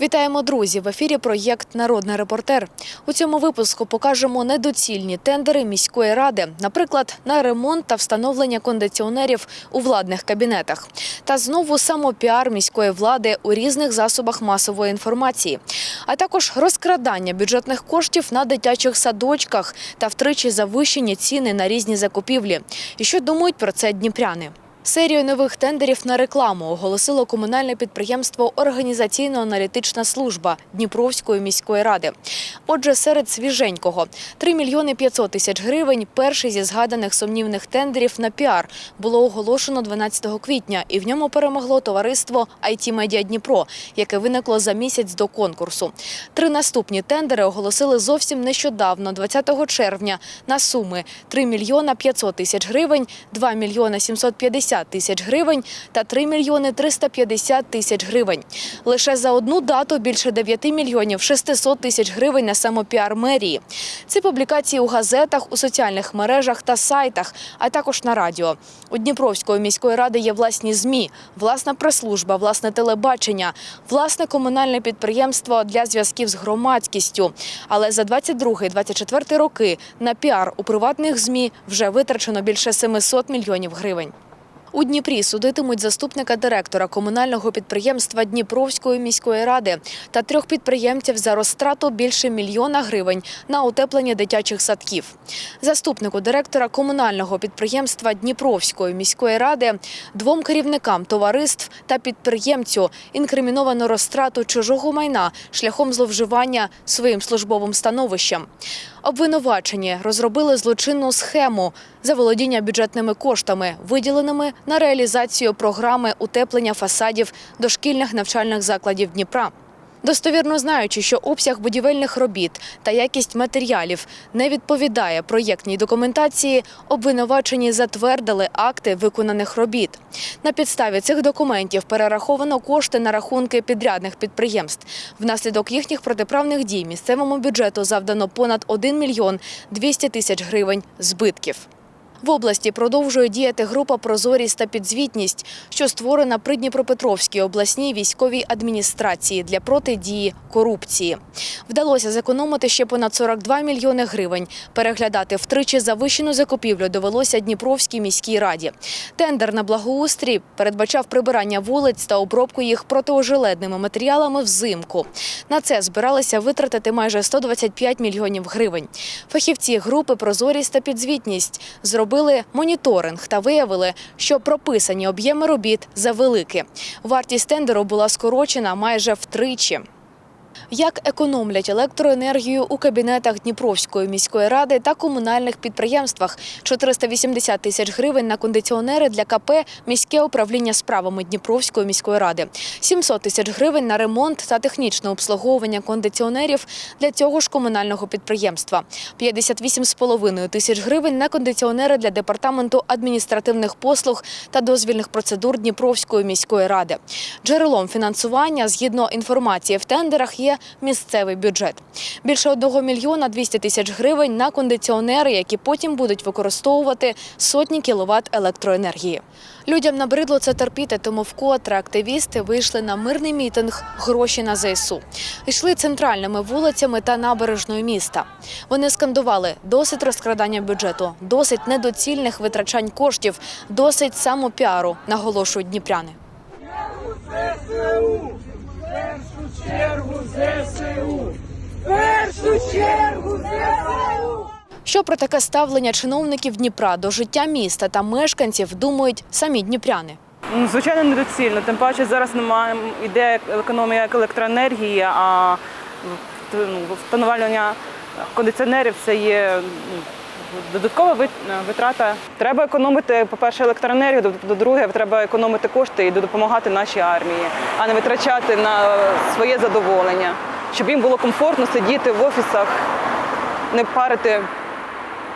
Вітаємо, друзі! В ефірі проєкт Народний репортер. У цьому випуску покажемо недоцільні тендери міської ради, наприклад, на ремонт та встановлення кондиціонерів у владних кабінетах. Та знову самопіар міської влади у різних засобах масової інформації, а також розкрадання бюджетних коштів на дитячих садочках та втричі завищені ціни на різні закупівлі. І що думають про це дніпряни? Серію нових тендерів на рекламу оголосило комунальне підприємство Організаційно-аналітична служба Дніпровської міської ради. Отже, серед свіженького 3 мільйони 500 тисяч гривень. Перший зі згаданих сумнівних тендерів на піар було оголошено 12 квітня, і в ньому перемогло товариство IT Media Дніпро, яке виникло за місяць до конкурсу. Три наступні тендери оголосили зовсім нещодавно, 20 червня, на суми 3 мільйона 500 тисяч гривень, 2 мільйона 750 тисяч гривень та 3 мільйони 350 тисяч гривень. Лише за одну дату більше 9 мільйонів 600 тисяч гривень на самопіар мерії. Це публікації у газетах, у соціальних мережах та сайтах, а також на радіо. У Дніпровської міської ради є власні ЗМІ, власна прес-служба, власне телебачення, власне комунальне підприємство для зв'язків з громадськістю. Але за 22-24 роки на піар у приватних ЗМІ вже витрачено більше 700 мільйонів гривень. У Дніпрі судитимуть заступника директора комунального підприємства Дніпровської міської ради та трьох підприємців за розтрату більше мільйона гривень на утеплення дитячих садків. Заступнику директора комунального підприємства Дніпровської міської ради, двом керівникам товариств та підприємцю інкриміновано розтрату чужого майна шляхом зловживання своїм службовим становищем. Обвинувачені розробили злочинну схему заволодіння бюджетними коштами, виділеними на реалізацію програми утеплення фасадів дошкільних навчальних закладів Дніпра. Достовірно знаючи, що обсяг будівельних робіт та якість матеріалів не відповідає проєктній документації, обвинувачені затвердили акти виконаних робіт. На підставі цих документів перераховано кошти на рахунки підрядних підприємств. Внаслідок їхніх протиправних дій місцевому бюджету завдано понад 1 мільйон 200 тисяч гривень збитків. В області продовжує діяти група Прозорість та підзвітність, що створена при Дніпропетровській обласній військовій адміністрації для протидії корупції. Вдалося зекономити ще понад 42 мільйони гривень. Переглядати втричі завищену закупівлю довелося Дніпровській міській раді. Тендер на благоустрій передбачав прибирання вулиць та обробку їх протиожеледними матеріалами взимку. На це збиралися витратити майже 125 мільйонів гривень. Фахівці групи Прозорість та підзвітність зробили моніторинг та виявили, що прописані об'єми робіт завеликі. Вартість тендеру була скорочена майже втричі. Як економлять електроенергію у кабінетах Дніпровської міської ради та комунальних підприємствах? 480 тисяч гривень на кондиціонери для КП міське управління справами Дніпровської міської ради, 700 тисяч гривень на ремонт та технічне обслуговування кондиціонерів для цього ж комунального підприємства, 58,5 тисяч гривень на кондиціонери для департаменту адміністративних послуг та дозвільних процедур Дніпровської міської ради. Джерелом фінансування згідно інформації в тендерах є місцевий бюджет. Більше 1 мільйона 200 тисяч гривень на кондиціонери, які потім будуть використовувати сотні кіловат електроенергії. Людям набридло це терпіти, тому вкотре активісти вийшли на мирний мітинг гроші на ЗСУ. Йшли центральними вулицями та набережною міста. Вони скандували досить розкрадання бюджету, досить недоцільних витрачань коштів, досить самопіару, наголошують дніпряни. ЗСУ! Чергу ЗСУ! Першу чергу ЗСУ! Що про таке ставлення чиновників Дніпра до життя міста та мешканців думають самі дніпряни? Ну, Звичайно, недоцільно. Тим паче зараз немає іде економія електроенергії, а ну, встановлювання кондиціонерів це є ну, додаткова витрата. Треба економити, по-перше, електроенергію, по-друге, треба економити кошти і допомагати нашій армії, а не витрачати на своє задоволення, щоб їм було комфортно сидіти в офісах, не парити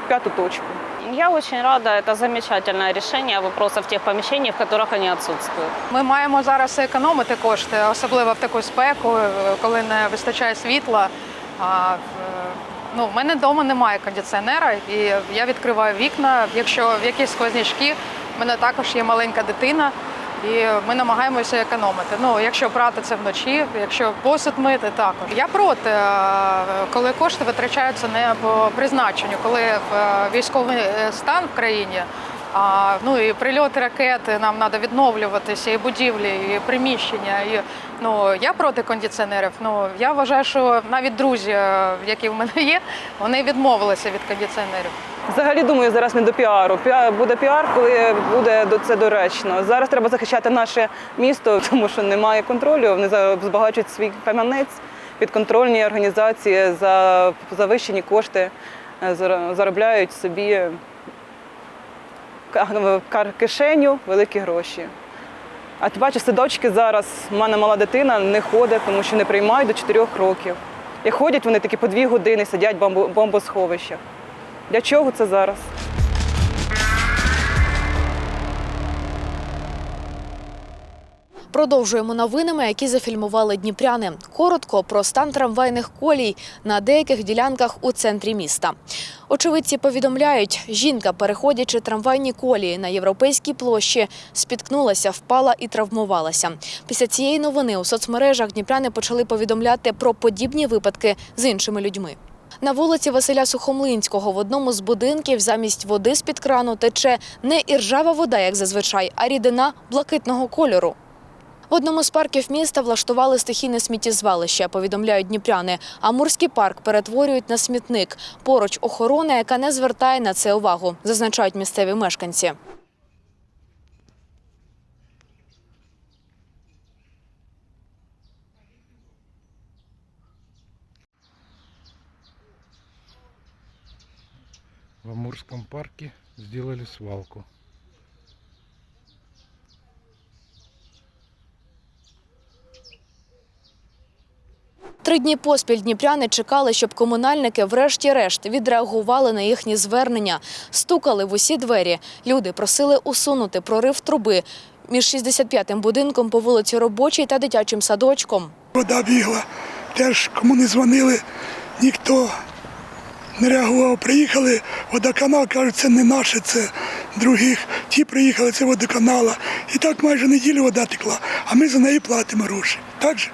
п'яту точку. Я очень рада. Это замечательное решение вопросов тех помещений, в которых они отсутствуют. Ми маємо зараз економити кошти, особливо в таку спеку, е, коли не вистачає світла. А, е, ну, в мене вдома немає кондиціонера, і я відкриваю вікна. Якщо в якісь сквознячки, в мене також є маленька дитина. І ми намагаємося економити. Ну, якщо прати це вночі, якщо посуд мити, також. Я проти, е, коли кошти витрачаються не по призначенню, коли е, військовий е, стан в країні. А, ну і прильоти ракети, нам треба відновлюватися, і будівлі, і приміщення. І, ну, я проти кондиціонерів. Ну, я вважаю, що навіть друзі, е, які в мене є, вони відмовилися від кондиціонерів. Взагалі думаю, зараз не до піару. Піар буде піар, коли буде до- це доречно. Зараз треба захищати наше місто, тому що немає контролю. Вони збагачують свій кам'янець підконтрольні організації за завищені кошти, е, заробляють собі кар- кишеню великі гроші. А ти бачиш, садочки зараз, в мене мала дитина не ходить, тому що не приймають до 4 років. Як ходять, вони такі по дві години сидять в бомбосховищах. Для чого це зараз? Продовжуємо новинами, які зафільмували дніпряни. Коротко про стан трамвайних колій на деяких ділянках у центрі міста. Очевидці повідомляють, жінка, переходячи трамвайні колії на європейській площі, спіткнулася, впала і травмувалася. Після цієї новини у соцмережах дніпряни почали повідомляти про подібні випадки з іншими людьми. На вулиці Василя Сухомлинського в одному з будинків замість води з-під крану тече не іржава вода, як зазвичай, а рідина блакитного кольору. В одному з парків міста влаштували стихійне сміттєзвалище, повідомляють дніпряни. Амурський парк перетворюють на смітник. Поруч охорона, яка не звертає на це увагу, зазначають місцеві мешканці. В Амурском парке сделали свалку. Три дні поспіль дніпряни чекали, щоб комунальники врешті-решт відреагували на їхні звернення. Стукали в усі двері. Люди просили усунути прорив труби між 65-м будинком по вулиці Робочій та дитячим садочком. Вода бігла. Теж кому не дзвонили, ніхто не реагував. Приїхали водоканал, кажуть, це не наше, це других. Ті приїхали, це водоканала. І так майже неділю вода текла, а ми за неї платимо гроші. Так же?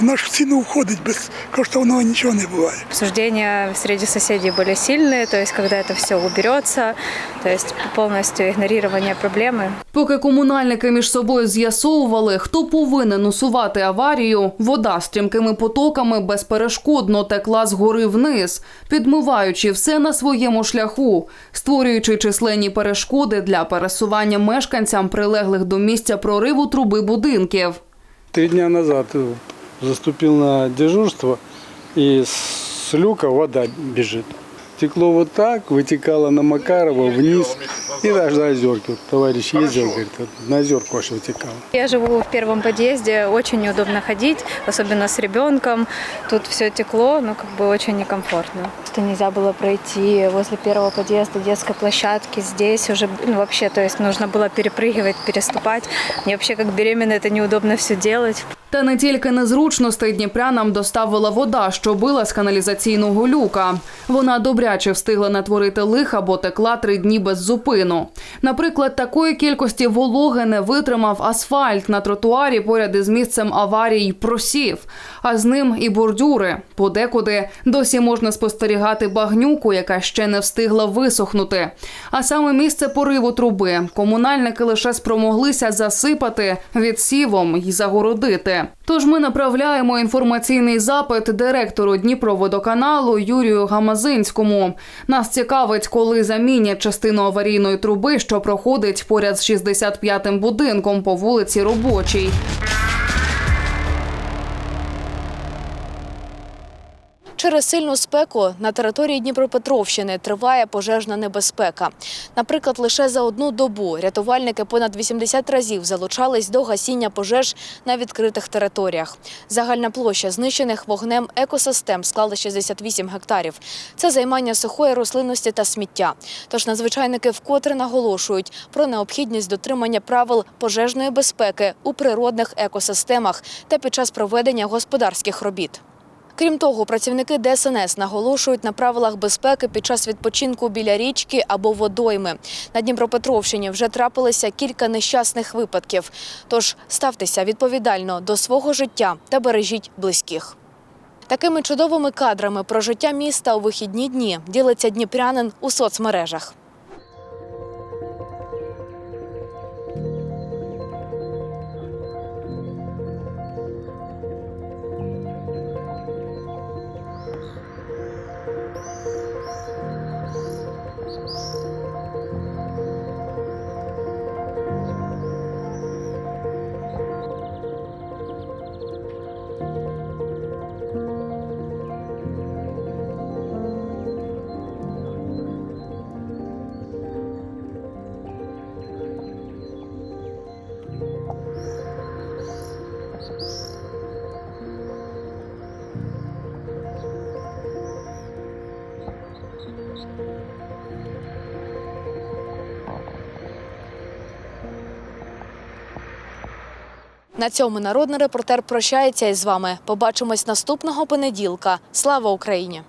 Вона ж в ціну входить, без коштовного нічого не буває. Обсуждения среди соседей были сильные, то есть когда это все уберется, то есть полностью игнорирование проблемы. Поки комунальники між собою з'ясовували, хто повинен усувати аварію, вода стрімкими потоками безперешкодно текла згори вниз, підмиваючи все на своєму шляху, створюючи численні перешкоди для пересування мешканцям прилеглих до місця прориву труби будинків. Три дня назад э, заступил на дежурство, и с люка вода бежит. Текло вот так, вытекало на Макарова вниз и даже на озерке. Вот товарищ ездил, говорит, вот на озерку аж вытекало. Я живу в первом подъезде, очень неудобно ходить, особенно с ребенком. Тут все текло, ну как бы очень некомфортно. Что нельзя было пройти возле первого подъезда детской площадки, здесь уже, ну вообще, то есть нужно было перепрыгивать, переступать. Мне вообще как беременной это неудобно все делать. Та не тільки незручностей дніпрянам доставила вода, що била з каналізаційного люка. Вона добряче встигла натворити лиха, бо текла три дні без зупину. Наприклад, такої кількості вологи не витримав асфальт на тротуарі поряд із місцем аварій просів, а з ним і бордюри. Подекуди досі можна спостерігати багнюку, яка ще не встигла висохнути. А саме місце пориву труби комунальники лише спромоглися засипати відсівом і загородити. Тож ми направляємо інформаційний запит директору Дніпроводоканалу Юрію Гамазинському. Нас цікавить, коли замінять частину аварійної труби, що проходить поряд з 65-м будинком по вулиці Робочій. Через сильну спеку на території Дніпропетровщини триває пожежна небезпека. Наприклад, лише за одну добу рятувальники понад 80 разів залучались до гасіння пожеж на відкритих територіях. Загальна площа знищених вогнем екосистем склала 68 гектарів. Це займання сухої рослинності та сміття. Тож надзвичайники вкотре наголошують про необхідність дотримання правил пожежної безпеки у природних екосистемах та під час проведення господарських робіт. Крім того, працівники ДСНС наголошують на правилах безпеки під час відпочинку біля річки або водойми. На Дніпропетровщині вже трапилося кілька нещасних випадків. Тож ставтеся відповідально до свого життя та бережіть близьких. Такими чудовими кадрами про життя міста у вихідні дні ділиться дніпрянин у соцмережах. На цьому народний репортер прощається із вами. Побачимось наступного понеділка. Слава Україні!